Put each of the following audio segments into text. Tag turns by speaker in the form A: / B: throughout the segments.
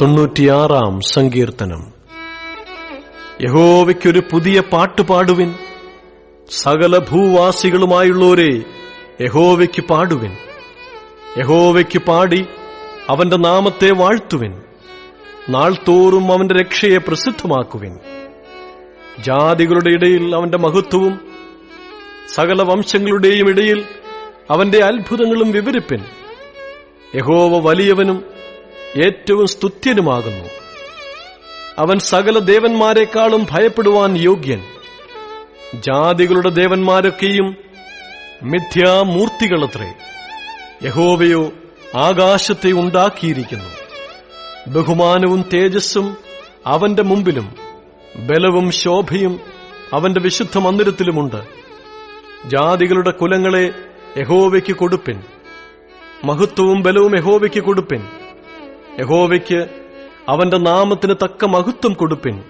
A: തൊണ്ണൂറ്റിയാറാം സങ്കീർത്തനം. യഹോവയ്ക്കൊരു പുതിയ പാട്ട് പാടുവിൻ. സകല ഭൂവാസികളുമായുള്ളോരെ യഹോവയ്ക്ക് പാടുവിൻ. യഹോവയ്ക്ക് പാടി അവന്റെ നാമത്തെ വാഴ്ത്തുവിൻ. നാൾതോറും അവന്റെ രക്ഷയെ പ്രസിദ്ധമാക്കുവിൻ. ജാതികളുടെ ഇടയിൽ അവന്റെ മഹത്വവും സകല വംശങ്ങളുടെയും ഇടയിൽ അവന്റെ അത്ഭുതങ്ങളും വിവരിപ്പിൻ. യഹോവ വലിയവനും ഏറ്റവും സ്തുത്യനുമാകുന്നു. അവൻ സകല ദേവന്മാരെക്കാളും ഭയപ്പെടുവാൻ യോഗ്യൻ. ജാതികളുടെ ദേവന്മാരൊക്കെയും മിഥ്യാമൂർത്തികളത്രേ. യഹോവയോ ആകാശത്തെ ഉണ്ടാക്കിയിരിക്കുന്നു. ബഹുമാനവും തേജസ്സും അവന്റെ മുമ്പിലും ബലവും ശോഭയും അവന്റെ വിശുദ്ധ മന്ദിരത്തിലുമുണ്ട്. ജാതികളുടെ കുലങ്ങളെ യഹോവയ്ക്ക് കൊടുപ്പിൻ. മഹത്വവും ബലവും യഹോവയ്ക്ക് കൊടുപ്പിൻ. യഹോവയ്ക്ക് അവന്റെ നാമത്തിന് തക്ക മഹത്വം കൊടുപ്പിൻ.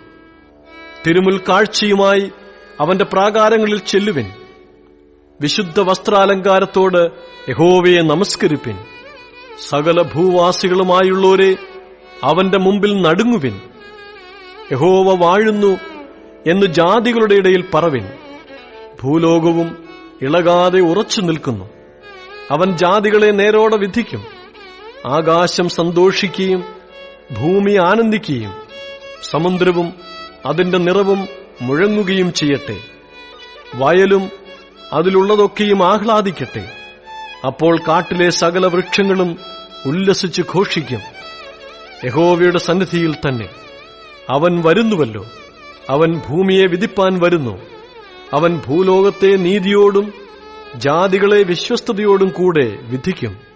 A: തിരുമുൽ കാഴ്ചയുമായി അവന്റെ പ്രാകാരങ്ങളിൽ ചെല്ലുവിൻ. വിശുദ്ധ വസ്ത്രാലങ്കാരത്തോട് യഹോവയെ നമസ്കരിപ്പിൻ. സകല ഭൂവാസികളുമായുള്ളോരെ അവന്റെ മുമ്പിൽ നടുങ്ങുവിൻ. യഹോവ വാഴുന്നു എന്ന് ജാതികളുടെ ഇടയിൽ പറവിൻ. ഭൂലോകവും ഇളകാതെ ഉറച്ചു നിൽക്കുന്നു. അവൻ ജാതികളെ നേരോടെ വിധിക്കും. ആകാശം സന്തോഷിക്കുകയും ഭൂമി ആനന്ദിക്കുകയും സമുദ്രവും അതിന്റെ നിറവും മുഴങ്ങുകയും ചെയ്യട്ടെ. വയലും അതിലുള്ളതൊക്കെയും ആഹ്ലാദിക്കട്ടെ. അപ്പോൾ കാട്ടിലെ സകല വൃക്ഷങ്ങളും ഉല്ലസിച്ച് ഘോഷിക്കും. യഹോവയുടെ സന്നിധിയിൽ തന്നെ. അവൻ വരുന്നുവല്ലോ. അവൻ ഭൂമിയെ വിധിപ്പാൻ വരുന്നു. അവൻ ഭൂലോകത്തെ നീതിയോടും ജാതികളെ വിശ്വസ്തയോടും കൂടെ വിധിക്കും.